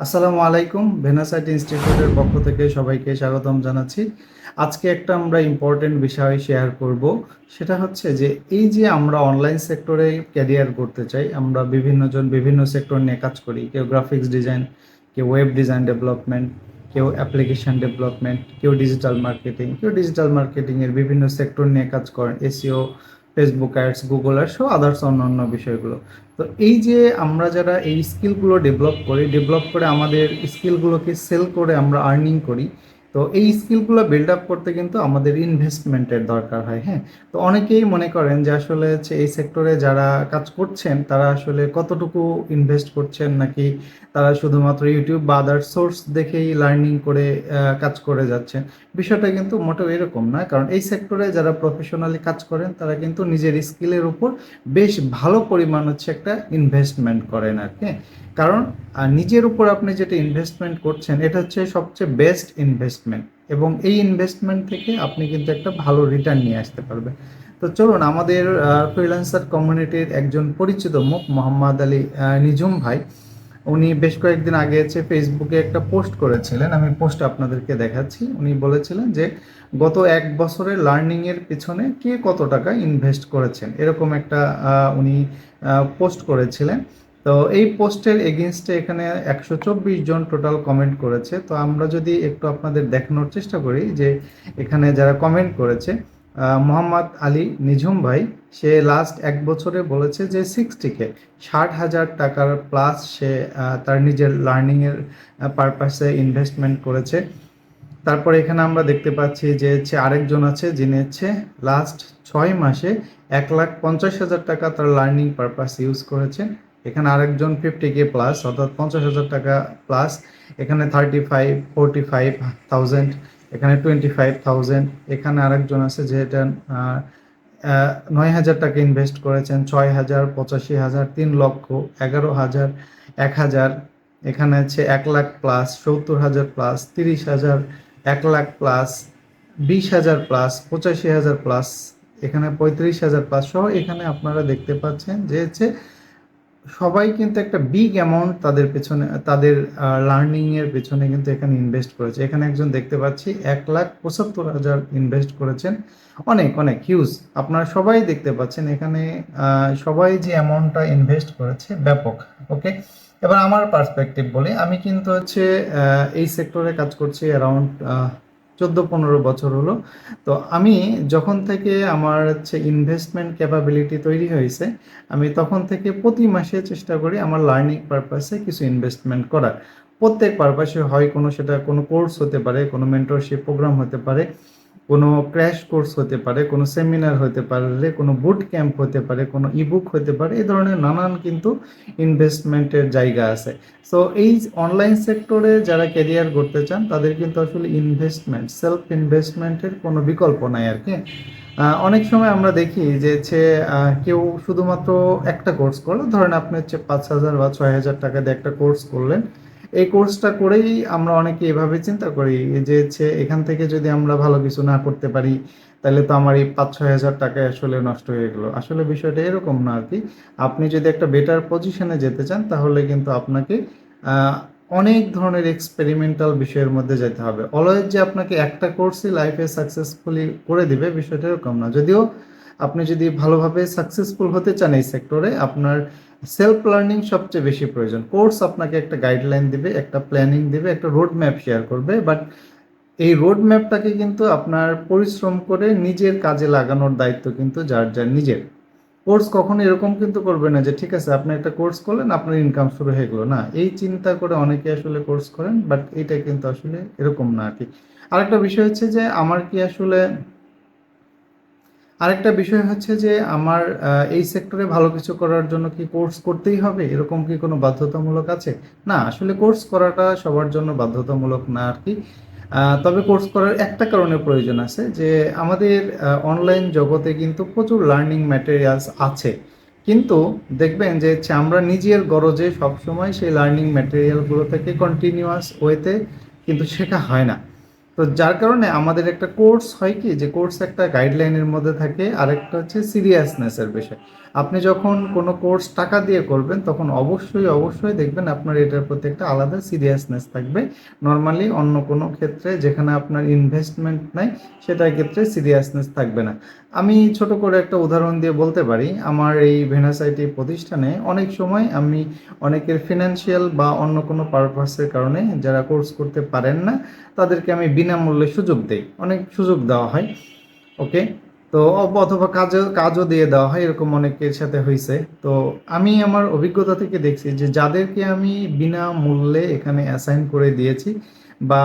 আসসালামু আলাইকুম ভেনাসাইট ইনস্টিটিউটের পক্ষ থেকে সবাইকে স্বাগতম জানাচ্ছি। আজকে একটা আমরা ইম্পর্টেন্ট বিষয় শেয়ার করব, সেটা হচ্ছে যে এই যে আমরা অনলাইন সেক্টরে ক্যারিয়ার করতে চাই, আমরা বিভিন্ন জন বিভিন্ন সেক্টর নিয়ে কাজ করি, কেউ গ্রাফিক্স ডিজাইন কেউ ওয়েব ডিজাইন ডেভেলপমেন্ট কেউ অ্যাপ্লিকেশন ডেভেলপমেন্ট কেউ ডিজিটাল মার্কেটিং কেউ ডিজিটাল মার্কেটিংয়ের বিভিন্ন সেক্টর নিয়ে কাজ করেন SEO Facebook ads Google ads সহ আদার্স অন্যান্য বিষয়গুলো। তো এই যে আমরা যারা এই স্কিলগুলো ডেভেলপ করি ডেভেলপ করে আমাদের স্কিলগুলোকে সেল করে আমরা আর্নিং করি তো এই স্কিলগুলো বিল্ড আপ করতে কিন্তু আমাদের ইনভেস্টমেন্টের দরকার হয় হ্যাঁ? তো অনেকেই মনে করেন যে আসলে হচ্ছে এই সেক্টরে যারা কাজ করছেন, তারা আসলে কতটুকু ইনভেস্ট করছেন নাকি তারা শুধুমাত্র ইউটিউব বা আদার সোর্স দেখেই লার্নিং করে কাজ করে যাচ্ছেন? বিষয়টা কিন্তু মোটেও এরকম না, কারণ এই সেক্টরে যারা প্রফেশনালি কাজ করেন, তারা কিন্তু নিজের স্কিলের উপর বেশ ভালো পরিমাণ হচ্ছে একটা ইনভেস্টমেন্ট করেন আর কি কারণ নিজের উপর আপনি যেটা ইনভেস্টমেন্ট করছেন, এটা হচ্ছে সবচেয়ে বেস্ট ইনভেস্টমেন্ট এবং এই ইনভেস্টমেন্ট থেকে আপনি কিন্তু একটা ভালো রিটার্ন নিয়ে আসতে পারবেন। তো চলুন, আমাদের ফ্রিল্যান্সার কমিউনিটির একজন পরিচিত মুখ, মোহাম্মদ আলী নিঝুম ভাই। উনি বেশ কয়েকদিন আগে হচ্ছে ফেসবুকে একটা পোস্ট করেছিলেন। আমি পোস্ট আপনাদেরকে দেখাচ্ছি। উনি বলেছিলেন যে, গত এক বছরের লার্নিং এর পিছনে কে কত টাকা ইনভেস্ট করেছেন? এরকম একটা উনি পোস্ট করেছিলেন। তো এই পোস্টের এগেনস্টে এখানে একশো চব্বিশ জন টোটাল কমেন্ট করেছে। তো আমরা যদি একটু আপনাদের দেখানোর চেষ্টা করি যে এখানে যারা কমেন্ট করেছে মোহাম্মদ আলী নিঝুম ভাই, সে লাস্ট এক বছরে বলেছে যে সিক্সটিকে ষাট হাজার টাকার প্লাস সে তার নিজের লার্নিংয়ের পারপাসে ইনভেস্টমেন্ট করেছে। তারপরে এখানে আমরা দেখতে পাচ্ছি যে হচ্ছে আরেকজন আছে যিনি হচ্ছে লাস্ট ছয় মাসে এক লাখ পঞ্চাশ হাজার টাকা তার লার্নিং পারপাস ইউজ করেছেন। এখানে আরেকজন ফিফটি কে প্লাস অর্থাৎ পঞ্চাশ হাজার টাকা প্লাস এখানে thirty five forty five thousand এখানে টোয়েন্টি ফাইভ থাউজেন্ড এখানে আরেকজন আছে আহ, আহ, নয় হাজার টাকা ইনভেস্ট করেছেন ছয় হাজার পঁচাশি হাজার তিন লক্ষ এগারো হাজার এক হাজার। এখানে আছে এক লাখ প্লাস সত্তর হাজার প্লাস তিরিশ হাজার এক লাখ প্লাস বিশ হাজার প্লাস পঁচাশি হাজার প্লাস এখানে পঁয়ত্রিশ হাজার প্লাস সহ এখানে আপনারা দেখতে পাচ্ছেন যে হচ্ছে সবাই কিন্তু একটা বিগ অ্যামাউন্ট তাদের পেছনে, তাদের লার্নিং এর পেছনে কিন্তু এখানে ইনভেস্ট করেছে। এখানে একজন দেখতে পাচ্ছি, এক লাখ পঁচাত্তর হাজার ইনভেস্ট করেছেন। অনেক অনেক হিউজ আপনারা সবাই দেখতে পাচ্ছেন এখানে সবাই যে অ্যামাউন্টটা ইনভেস্ট করেছে ব্যাপক ওকে এবার আমার পার্সপেক্টিভ বলি, আমি কিন্তু হচ্ছে এই সেক্টরে কাজ করছি অ্যারাউন্ড চোদ্দ পনেরো বছর হলো। তো আমি যখন থেকে আমার হচ্ছে ইনভেস্টমেন্ট ক্যাপাবিলিটি তৈরি হয়েছে, আমি তখন থেকে প্রতি মাসে চেষ্টা করি আমার লার্নিং পারপাসে কিছু ইনভেস্টমেন্ট করার। প্রত্যেক পারপাসে হয় কোনো, সেটা কোনো কোর্স হতে পারে, কোনো মেন্টরশিপ প্রোগ্রাম হতে পারে। কোনো ক্র্যাশ কোর্স হতে পারে, কোনো সেমিনার হতে পারে, কোনো বুট ক্যাম্প হতে পারে, কোনো ইবুক হতে পারে, এই ধরনের নানান কিন্তু ইনভেস্টমেন্টের জায়গা আছে। সো এই অনলাইন সেক্টরে যারা ক্যারিয়ার করতে চান, তাদের কিন্তু আসলে ইনভেস্টমেন্ট সেলফ ইনভেস্টমেন্টের কোনো বিকল্প নাই আর কি। অনেক সময় আমরা দেখি যে হচ্ছে কেউ শুধুমাত্র একটা কোর্স করল, ধরেন আপনি হচ্ছে পাঁচ হাজার বা ছয় হাজার টাকা দিয়ে একটা কোর্স করলেন এই কোর্সটা করেই আমরা অনেকে এভাবে চিন্তা করি যে হচ্ছে এখান থেকে যদি আমরা ভালো কিছু না করতে পারি, তাহলে তো আমার এই পাঁচ ছয় হাজার টাকা আসলে নষ্ট হয়ে গেলো। আসলে বিষয়টা এরকম না আর কি আপনি যদি একটা বেটার পজিশনে যেতে চান, তাহলে কিন্তু আপনাকে অনেক ধরনের এক্সপেরিমেন্টাল বিষয়ের মধ্যে যেতে হবে। অলওয়েজ যে আপনাকে একটা কোর্সই লাইফে সাকসেসফুলি করে দিবে, বিষয়টা এরকম না। যদিও আপনি যদি ভালোভাবে সাকসেসফুল হতে চান এই সেক্টরে আপনার সেলফ লার্নিং সবচেয়ে বেশি প্রয়োজন। কোর্স আপনাকে একটা গাইডলাইন দিবে, একটা প্ল্যানিং দিবে, একটা রোড ম্যাপ শেয়ার করবে বাট এই রোড ম্যাপটাকে কিন্তু আপনার পরিশ্রম করে নিজের কাজে লাগানোর দায়িত্ব কিন্তু যার যার নিজের। কোর্স কখনো এরকম কিন্তু করবে না যে, ঠিক আছে, আপনি একটা কোর্স করলেন, আপনার ইনকাম শুরু হয়ে গেলো। না, এই চিন্তা করে অনেকে আসলে কোর্স করেন বাট এটা কিন্তু আসলে এরকম না আর কি। আরেকটা বিষয় হচ্ছে যে, আমার কি আসলে আরেকটা বিষয় হচ্ছে যে আমার এই সেক্টরে ভালো কিছু করার জন্য কি কোর্স করতেই হবে? এরকম কি কোনো বাধ্যতামূলক আছে? না, আসলে কোর্স করাটা সবার জন্য বাধ্যতামূলক না আর কি। তবে কোর্স করার একটা কারণে প্রয়োজন আছে যে আমাদের অনলাইন জগতে কিন্তু প্রচুর লার্নিং ম্যাটেরিয়ালস আছে। কিন্তু দেখবেন যে আমরা নিজের গরজে সবসময় সেই লার্নিং ম্যাটেরিয়ালগুলো থেকে কন্টিনিউয়াস ওয়েতে কিন্তু শেখা হয় না। তো যার কারণে আমাদের একটা কোর্স হয় কি, যে কোর্স একটা গাইডলাইনের মধ্যে থাকে, আরেকটা হচ্ছে সিরিয়াসনেসের বিষয়। আপনি যখন কোনো কোর্স টাকা দিয়ে করবেন, তখন অবশ্যই অবশ্যই দেখবেন আপনার এটার প্রতি একটা আলাদা সিরিয়াসনেস থাকবে। নর্মালি অন্য কোনো ক্ষেত্রে যেখানে আপনার ইনভেস্টমেন্ট নাই, সেটার ক্ষেত্রে সিরিয়াসনেস থাকবে না। আমি ছোট করে একটা উদাহরণ দিয়ে বলতে পারি, আমার এই ভেনাসাইটি প্রতিষ্ঠানে অনেক সময় আমি অনেকের ফিনান্সিয়াল বা অন্য কোনো পারপাসের কারণে যারা কোর্স করতে পারেন না তাদেরকে আমি বিনামূল্যে সুযোগ দেই। অনেক সুযোগ দেওয়া হয়, ওকে? তো অথবা কাজও কাজও দিয়ে দেওয়া হয়, এরকম অনেকের সাথে হয়েছে তো আমি আমার অভিজ্ঞতা থেকে দেখছি যে যাদেরকে আমি বিনামূল্যে এখানে অ্যাসাইন করে দিয়েছি বা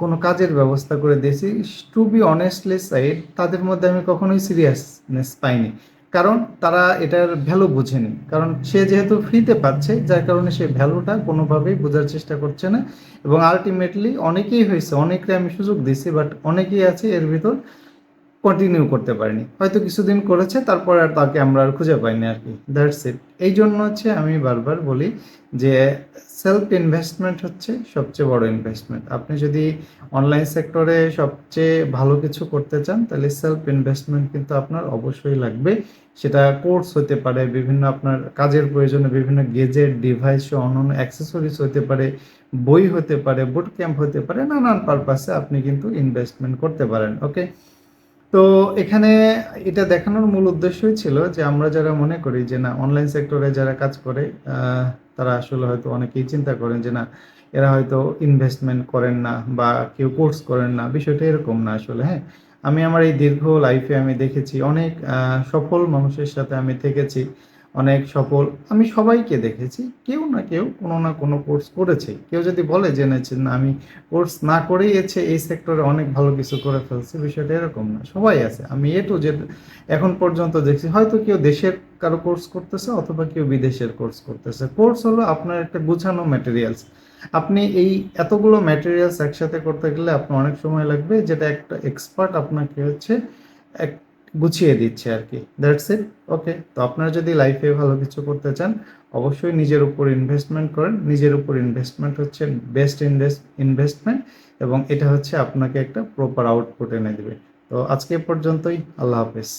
কোনো কাজের ব্যবস্থা করে দিয়েছি টু বি অনেস্টলি সাইড তাদের মধ্যে আমি কখনোই সিরিয়াসনেস পাইনি। কারণ তারা এটার ভ্যালু বুঝেনি। কারণ সে যেহেতু ফ্রিতে পাচ্ছে, যার কারণে সে ভ্যালুটা কোনোভাবেই বোঝার চেষ্টা করছে না। এবং আলটিমেটলি অনেকেই হয়েছে অনেকে আমি সুযোগ দিয়েছি বাট অনেকেই আছে এর ভিতর কন্টিনিউ করতে পারিনি। হয়তো কিছুদিন করেছে, তারপর আর তাকে আমরা আর খুঁজে পাইনি আর কি। দ্যাটস ইট এই জন্য হচ্ছে আমি বারবার বলি যে সেলফ ইনভেস্টমেন্ট হচ্ছে সবচেয়ে বড় ইনভেস্টমেন্ট আপনি যদি অনলাইন সেক্টরে সবচেয়ে ভালো কিছু করতে চান, তাহলে সেলফ ইনভেস্টমেন্ট কিন্তু আপনার অবশ্যই লাগবে। সেটা কোর্স হতে পারে, বিভিন্ন আপনার কাজের প্রয়োজনে বিভিন্ন গেজেট ডিভাইস অন্যান্য অ্যাক্সেসরিজ হতে পারে, বই হতে পারে বুট ক্যাম্প হতে পারে, নানান পারপাসে আপনি কিন্তু ইনভেস্টমেন্ট করতে পারেন ওকে তো এখানে এটা দেখানোর মূল উদ্দেশ্যই ছিল যে আমরা যারা মনে করি যে না অনলাইন সেক্টরে যারা কাজ করে তারা আসলে হয়তো অনেকেই চিন্তা করেন যে না, এরা হয়তো ইনভেস্টমেন্ট করেন না বা কেউ কোর্স করেন না। বিষয়টা এরকম না আসলে হ্যাঁ? আমি আমার এই দীর্ঘ লাইফে আমি দেখেছি অনেক সফল মানুষের সাথে আমি থেকেছি। অনেক সফল। আমি সবাইকে দেখেছি কেউ না কেউ কোনো না কোনো কোর্স করেছে। কেউ যদি বলে যে না, আমি কোর্স না করেই এসে এই সেক্টরে অনেক ভালো কিছু করে ফেলছে বিষয়টা এরকম না। সবাই আছে। আমি এ টু যে এখন পর্যন্ত দেখছি। হয়তো কেউ দেশের কারও কোর্স করতেছে অথবা কেউ বিদেশের কোর্স করতেছে। কোর্স হলো আপনার একটা গুছানো ম্যাটেরিয়ালস আপনি এই এতগুলো ম্যাটেরিয়ালস একসাথে করতে গেলে আপনার অনেক সময় লাগবে যেটা একটা এক্সপার্ট আপনাকে হচ্ছে এক গুছিয়ে দিচ্ছে আর কি। দ্যাটস ইট ওকে তো আপনারা যদি লাইফে ভালো কিছু করতে চান, অবশ্যই নিজের উপর ইনভেস্টমেন্ট করেন। নিজের উপর ইনভেস্টমেন্ট হচ্ছে বেস্ট ইনভেস্ট ইনভেস্টমেন্ট এবং এটা হচ্ছে আপনাকে একটা প্রপার আউটপুট এনে দেবে। তো আজকে পর্যন্তই। আল্লাহ হাফেজ।